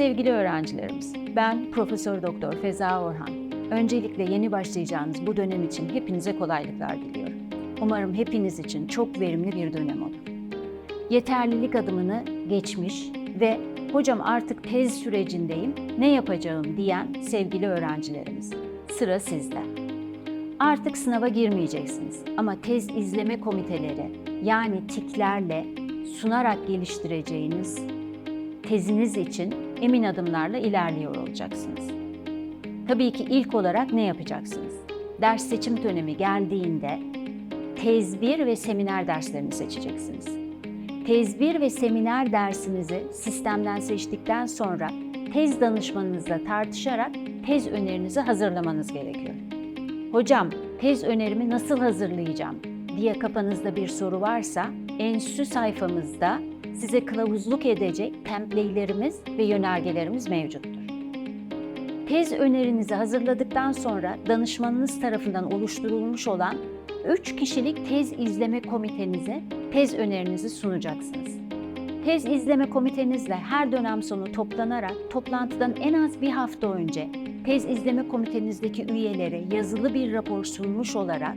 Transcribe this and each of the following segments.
Sevgili öğrencilerimiz, ben Profesör Doktor Feza Orhan. Öncelikle yeni başlayacağınız bu dönem için hepinize kolaylıklar diliyorum. Umarım hepiniz için çok verimli bir dönem olur. Yeterlilik adımını geçmiş ve hocam artık tez sürecindeyim, ne yapacağım diyen sevgili öğrencilerimiz. Sıra sizde. Artık sınava girmeyeceksiniz ama tez izleme komiteleri yani tiklerle sunarak geliştireceğiniz teziniz için emin adımlarla ilerliyor olacaksınız. Tabii ki ilk olarak ne yapacaksınız? Ders seçim dönemi geldiğinde tez 1 ve seminer derslerini seçeceksiniz. Tez 1 ve seminer dersinizi sistemden seçtikten sonra tez danışmanınızla tartışarak tez önerinizi hazırlamanız gerekiyor. Hocam, tez önerimi nasıl hazırlayacağım diye kafanızda bir soru varsa enstitü sayfamızda size kılavuzluk edecek templeylerimiz ve yönergelerimiz mevcuttur. Tez önerinizi hazırladıktan sonra danışmanınız tarafından oluşturulmuş olan 3 kişilik tez izleme komitenize tez önerinizi sunacaksınız. Tez izleme komitenizle her dönem sonu toplanarak toplantıdan en az bir hafta önce tez izleme komitenizdeki üyelere yazılı bir rapor sunmuş olarak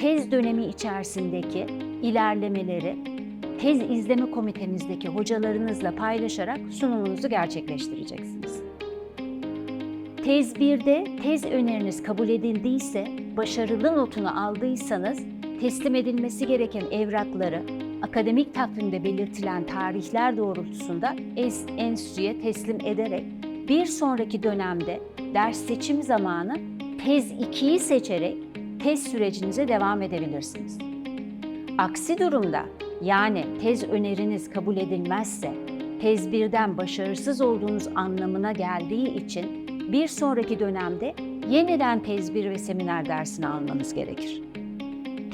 tez dönemi içerisindeki ilerlemeleri tez izleme komitenizdeki hocalarınızla paylaşarak sunumunuzu gerçekleştireceksiniz. Tez 1'de tez öneriniz kabul edildiyse, başarılı notunu aldıysanız teslim edilmesi gereken evrakları akademik takvimde belirtilen tarihler doğrultusunda enstitüye teslim ederek bir sonraki dönemde ders seçim zamanı tez 2'yi seçerek tez sürecinize devam edebilirsiniz. Aksi durumda yani tez öneriniz kabul edilmezse tez 1'den başarısız olduğunuz anlamına geldiği için bir sonraki dönemde yeniden tez 1 ve seminer dersini almanız gerekir.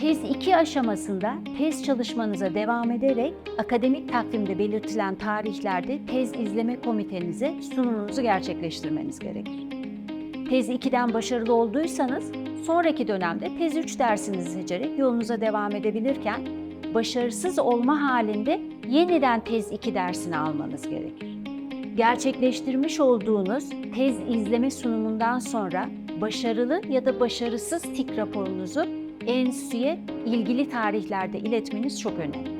Tez 2 aşamasında tez çalışmanıza devam ederek akademik takvimde belirtilen tarihlerde tez izleme komitenize sunumunuzu gerçekleştirmeniz gerekir. Tez 2'den başarılı olduysanız sonraki dönemde tez 3 dersinizi seçerek yolunuza devam edebilirken başarısız olma halinde yeniden tez 2 dersini almanız gerekir. Gerçekleştirmiş olduğunuz tez izleme sunumundan sonra başarılı ya da başarısız tik raporunuzu enstitüye ilgili tarihlerde iletmeniz çok önemli.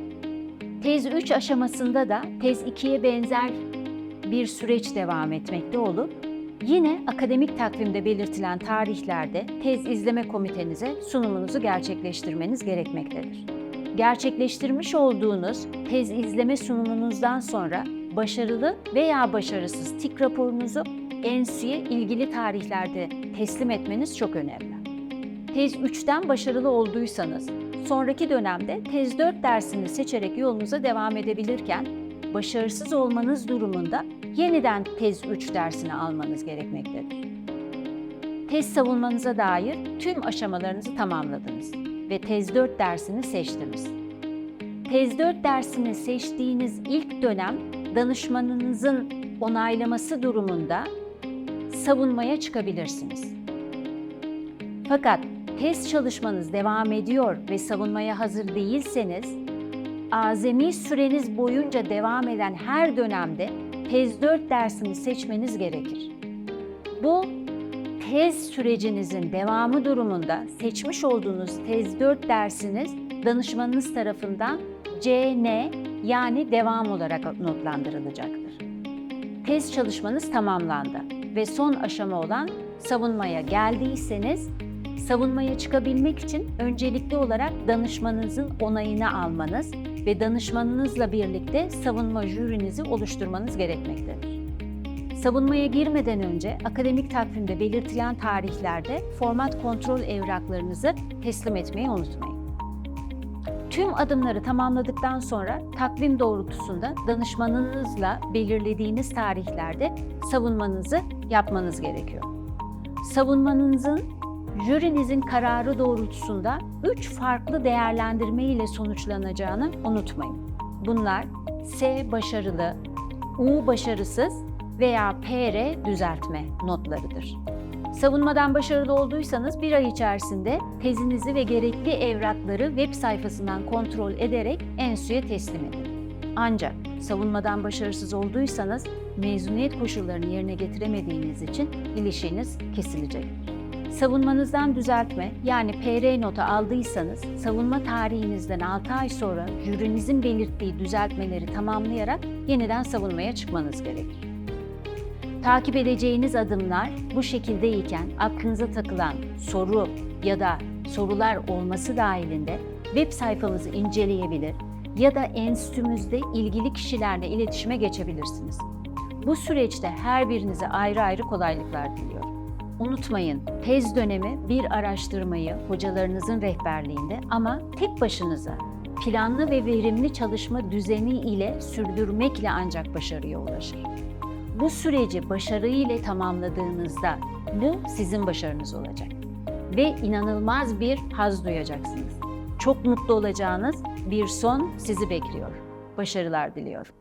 Tez 3 aşamasında da tez 2'ye benzer bir süreç devam etmekte olup yine akademik takvimde belirtilen tarihlerde tez izleme komitenize sunumunuzu gerçekleştirmeniz gerekmektedir. Gerçekleştirmiş olduğunuz tez izleme sunumunuzdan sonra başarılı veya başarısız tik raporunuzu enstitüye ilgili tarihlerde teslim etmeniz çok önemli. Tez 3'ten başarılı olduysanız, sonraki dönemde tez 4 dersini seçerek yolunuza devam edebilirken, başarısız olmanız durumunda yeniden tez 3 dersini almanız gerekmektedir. Tez savunmanıza dair tüm aşamalarınızı tamamladınız ve tez 4 dersini seçtiniz. Tez 4 dersini seçtiğiniz ilk dönem danışmanınızın onaylaması durumunda savunmaya çıkabilirsiniz. Fakat test çalışmanız devam ediyor ve savunmaya hazır değilseniz, azami süreniz boyunca devam eden her dönemde tez 4 dersini seçmeniz gerekir. Bu tez sürecinizin devamı durumunda seçmiş olduğunuz tez 4 dersiniz danışmanınız tarafından CN yani devam olarak notlandırılacaktır. Tez çalışmanız tamamlandı ve son aşama olan savunmaya geldiyseniz savunmaya çıkabilmek için öncelikli olarak danışmanınızın onayını almanız ve danışmanınızla birlikte savunma jürinizi oluşturmanız gerekmektedir. Savunmaya girmeden önce akademik takvimde belirtilen tarihlerde format kontrol evraklarınızı teslim etmeyi unutmayın. Tüm adımları tamamladıktan sonra takvim doğrultusunda danışmanınızla belirlediğiniz tarihlerde savunmanızı yapmanız gerekiyor. Savunmanızın jürinizin kararı doğrultusunda 3 farklı değerlendirme ile sonuçlanacağını unutmayın. Bunlar S başarılı, U başarısız veya PR düzeltme notlarıdır. Savunmadan başarılı olduysanız bir ay içerisinde tezinizi ve gerekli evrakları web sayfasından kontrol ederek enstitüye teslim edin. Ancak savunmadan başarısız olduysanız mezuniyet koşullarını yerine getiremediğiniz için ilişkiniz kesilecek. Savunmanızdan düzeltme yani PR notu aldıysanız savunma tarihinizden 6 ay sonra jürinizin belirttiği düzeltmeleri tamamlayarak yeniden savunmaya çıkmanız gerekir. Takip edeceğiniz adımlar bu şekildeyken aklınıza takılan soru ya da sorular olması dahilinde web sayfamızı inceleyebilir ya da enstitümüzde ilgili kişilerle iletişime geçebilirsiniz. Bu süreçte her birinize ayrı ayrı kolaylıklar diliyorum. Unutmayın, tez dönemi bir araştırmayı hocalarınızın rehberliğinde ama tek başınıza planlı ve verimli çalışma düzeni ile sürdürmekle ancak başarıya ulaşır. Bu süreci başarıyla tamamladığınızda bu sizin başarınız olacak. Ve inanılmaz bir haz duyacaksınız. Çok mutlu olacağınız bir son sizi bekliyor. Başarılar diliyorum.